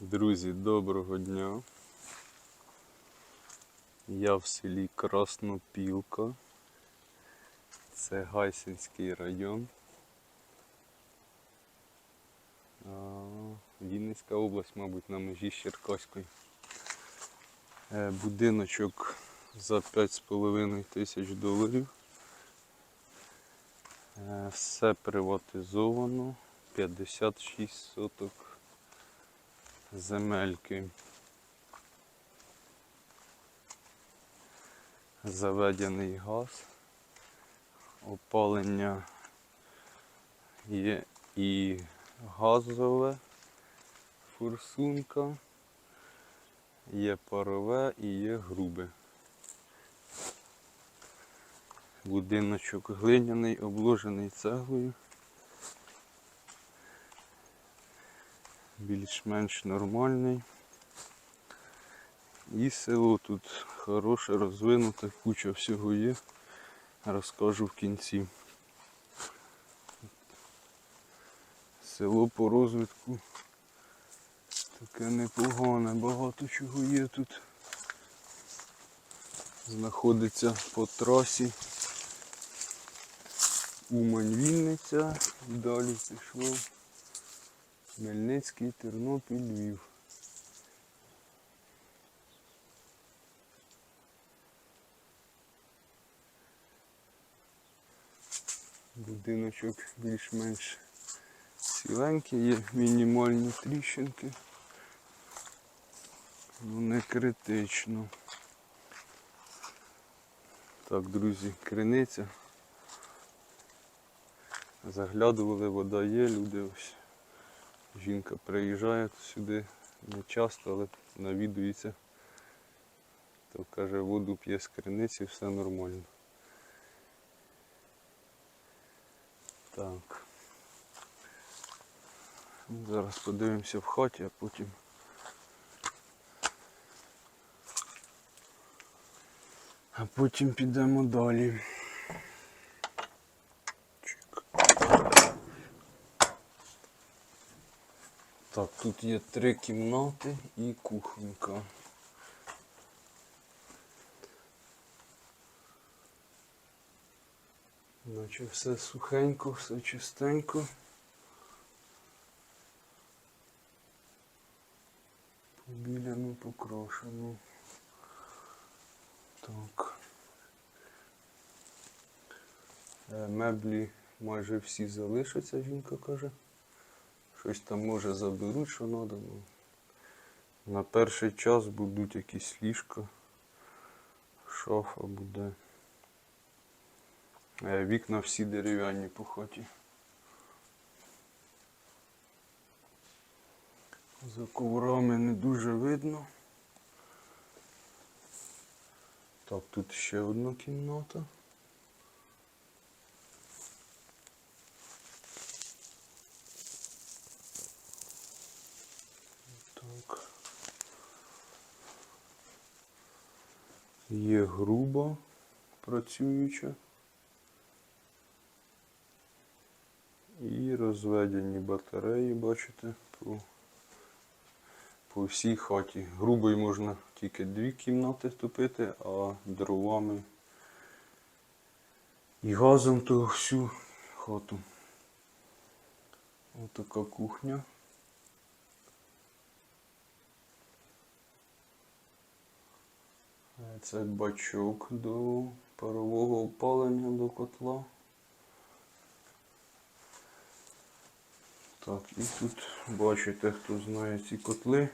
Друзі, доброго дня. Я в селі Краснопілка. Це Гайсинський район. Вінницька область, мабуть, на межі з Черкаською. Е, Будиночок за 5,5 тисяч доларів. Е, Все приватизовано. 56 соток земельки. Заведений газ, опалення є і газове, форсунка, є парове і є грубе. Будиночок глиняний, обложений цеглою. Більш-менш нормальний. І село тут хороше, розвинуте, куча всього є. Розкажу в кінці. Село по розвитку таке непогане, багато чого є тут. Знаходиться по трасі. Умань Вінниця, далі пішло. Хмельницький, Тернопіль, Львів. Будиночок більш-менш ціленький, є мінімальні тріщинки. Ну не критично. Так, друзі, криниця. Заглядували, вода є, люди ось. Жінка приїжджає сюди не часто, але навідується. То каже, воду п'є з криниці, все нормально. Так. Зараз подивимося в хаті, а потім. А потім підемо далі. Так, тут є три кімнати і кухонька. Наче все сухенько, все чистенько. Побіляно, покрошено. Так. Е, Меблі майже всі залишаться, жінка каже. Щось там може заберуть, що треба. Ну. На перший час будуть якісь ліжка, шафа буде. Е, Вікна всі дерев'яні по хаті. За коврами не дуже видно. Так, тут ще одна кімната. Так. Є груба працююча. І розведені батареї, бачите, по, по всій хаті. Грубою можна тільки дві кімнати топити, а дровами і газом то всю хату. Отака кухня. Це бачок до парового опалення до котла. Так, і тут бачите, хто знає ці котли.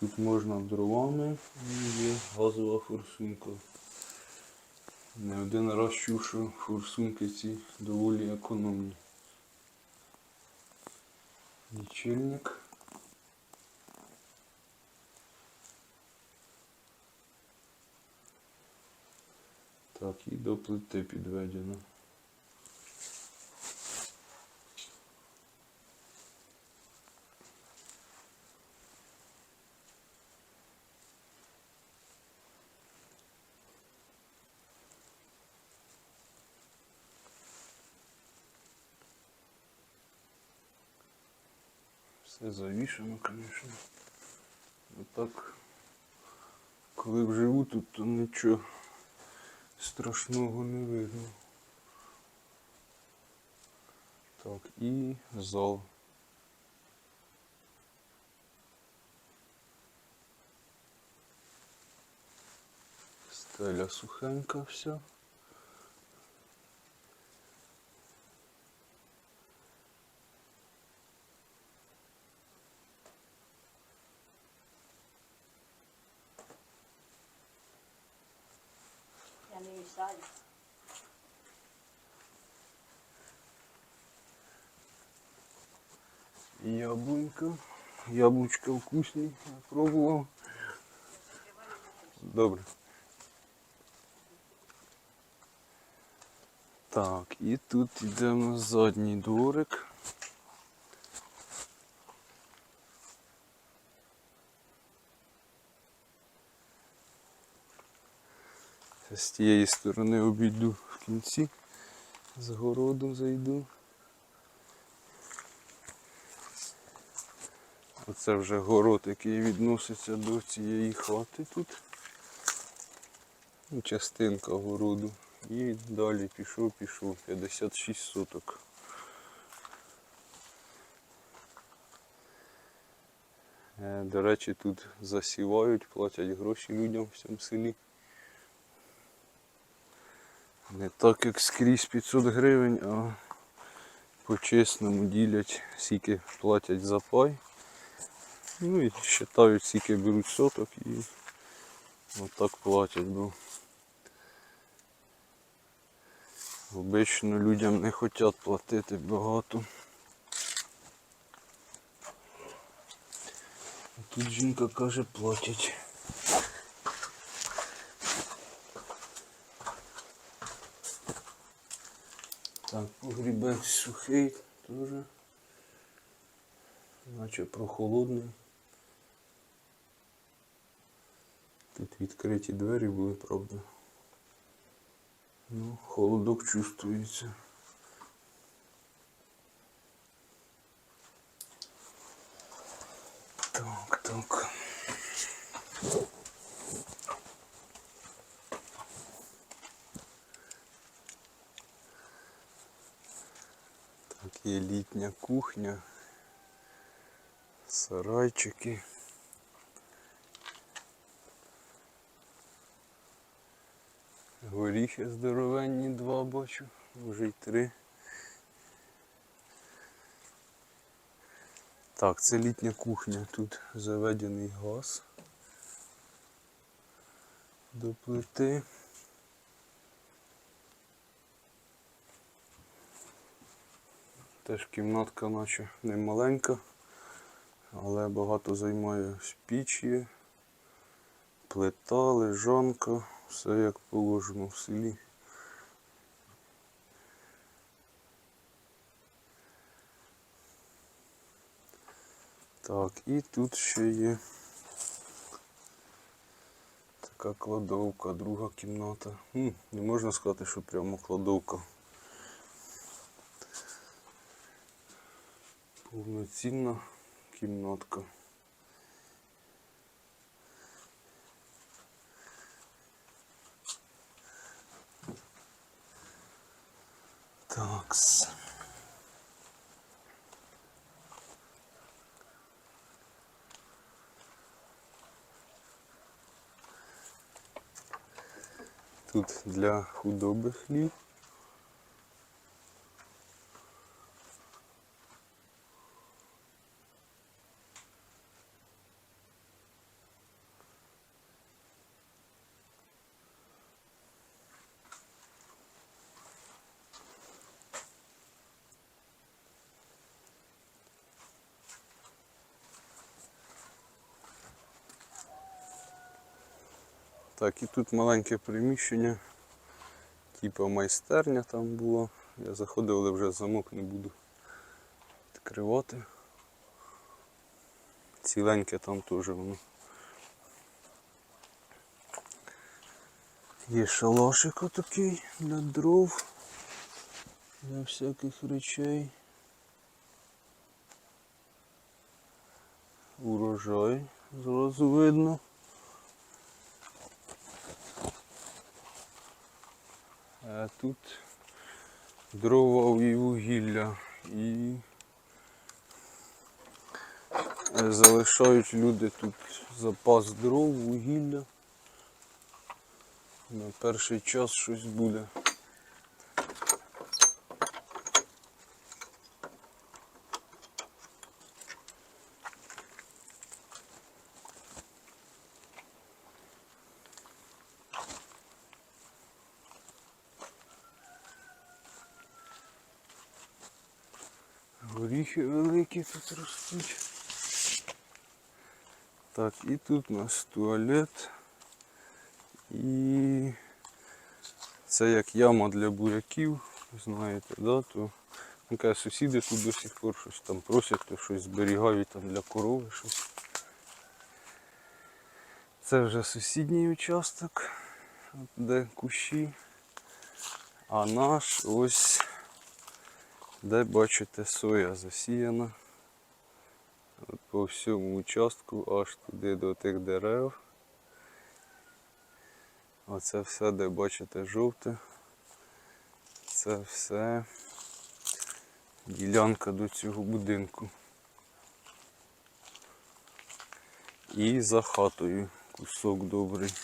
Тут можна дровами і є газова форсунка. Не один раз чув, що форсунки ці доволі економні. Лічильник. Так, і до плити підведено. Все завішено, звісно. Отак, коли вживу тут, то нічого страшного не видно. Так, і зал. Стеля сухенька вся. Я не мішаю. Яблунька. Яблучка вкусні. Пробував. Добре. Так, і тут йде у нас задній дворик. З тієї сторони обійду в кінці. З городу зайду. Оце вже город, який відноситься до цієї хати тут. Частинка городу. І далі пішов, пішов. 56 соток. Е, До речі, тут засівають, платять гроші людям в цьому селі. Не так як скрізь 500 гривень, а по-чесному ділять, скільки платять за пай. Ну і вважають, скільки беруть соток і отак платять, бо обично людям не хочуть платити багато. Тут жінка каже платять. Так, погрібець сухий теж. Наче прохолодний. Тут відкриті двері були, правда. Ну, холодок чувствується. Так, так. Так, є літня кухня, сарайчики. Горіхи здоровенні два бачу, може й три. Так, це літня кухня, тут заведений газ до плити. Теж кімнатка наче не маленька, але багато займає пічі, плита, лежанка, все як положено в селі. Так, і тут ще є така кладовка, друга кімната. М, не можна сказати, що прямо кладовка. Повноцінна кімнатка. Такс. Тут для худоби хліб. Так, і тут маленьке приміщення, типу майстерня там була. Я заходив, але вже замок не буду відкривати. Ціленьке там теж воно. Є шалашик отакий для дров, для всяких речей. урожай зразу видно. А тут дрова і вугілля і залишають люди тут запас дров, вугілля. На перший час щось буде. Горіхи великі тут ростуть. Так, і тут у нас туалет. І це як яма для буряків, знаєте, да? то ну, каже, сусіди тут до сих пор щось там просять, то щось зберігають там для корови щось. Це вже сусідній участок, де кущі. А наш ось де бачите соя засіяна. По всьому участку аж туди до тих дерев. Оце все, де бачите жовте. Це все ділянка до цього будинку. І за хатою кусок добрий.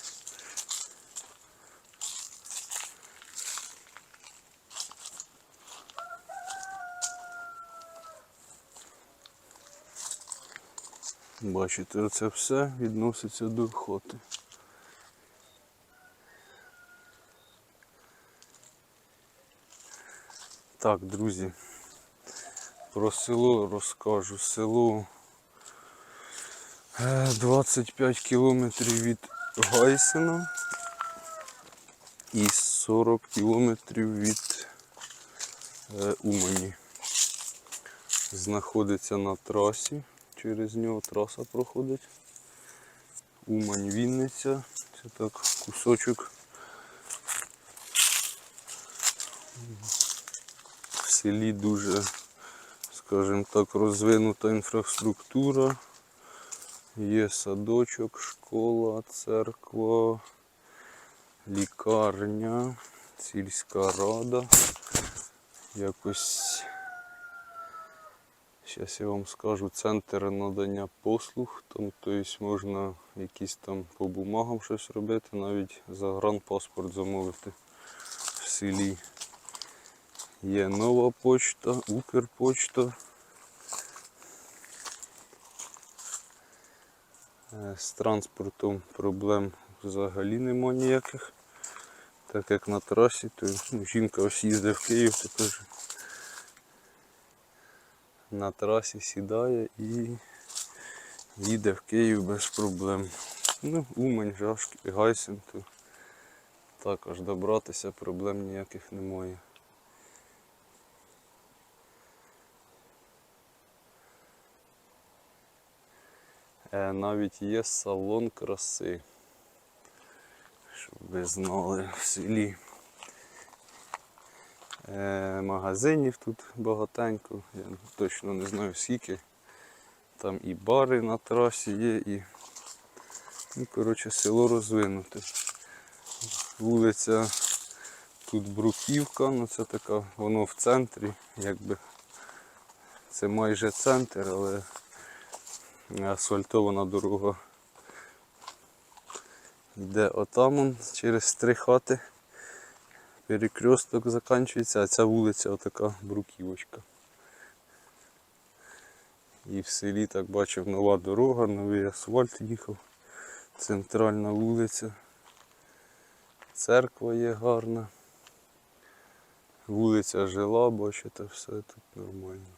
Бачите, оце все відноситься до хати. Так, друзі, про село розкажу. Село е, 25 кілометрів від Гайсена і 40 кілометрів від е, Умані. Знаходиться на трасі, через нього траса проходить. Умань Вінниця. Це так кусочок. В селі дуже, скажімо так, розвинута інфраструктура. Є садочок, школа, церква, лікарня, сільська рада. Якось, зараз я вам скажу, центр надання послуг. Там, тобто можна якісь там по бумагам щось робити, навіть загранпаспорт замовити в селі. Є нова почта, Укрпочта. Е, З транспортом проблем взагалі нема ніяких. Так як на трасі, то ну, жінка ось їздить в Київ, теж на трасі сідає і їде в Київ без проблем. Ну, Умань, Жашки, Гайсен, то також добратися проблем ніяких немає. Е, навіть є салон краси. Щоб ви знали в селі. Е, магазинів тут багатенько, я точно не знаю скільки. Там і бари на трасі є, і ну, коротше, село розвинуте. Вулиця тут Бруківка, ну це така, воно в центрі, якби це майже центр, але асфальтована дорога йде отамон через три хати. Перекресток закінчується, а ця вулиця отака бруківочка. І в селі так бачив нова дорога, новий асфальт їхав. Центральна вулиця. Церква є гарна. Вулиця жила, бачите, все тут нормально.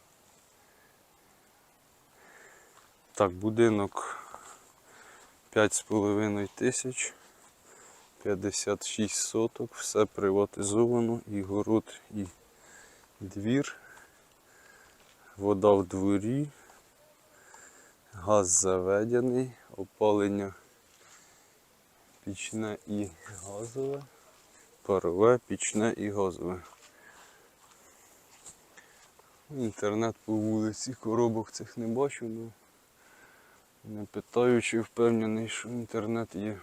Так, будинок 5,5 тисяч, 56 соток, все приватизовано, і город, і двір, вода в дворі, газ заведений, опалення пічне і газове, парове, пічне і газове. Інтернет по вулиці, коробок цих не бачу, але Не питаючи, впевнений, що інтернет є.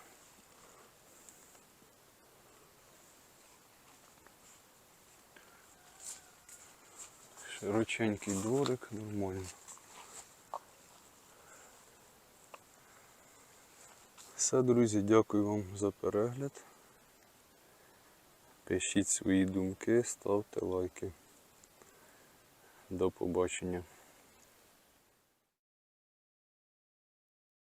Широченький дворик, нормально. Все, друзі, дякую вам за перегляд. Пишіть свої думки, ставте лайки. До побачення.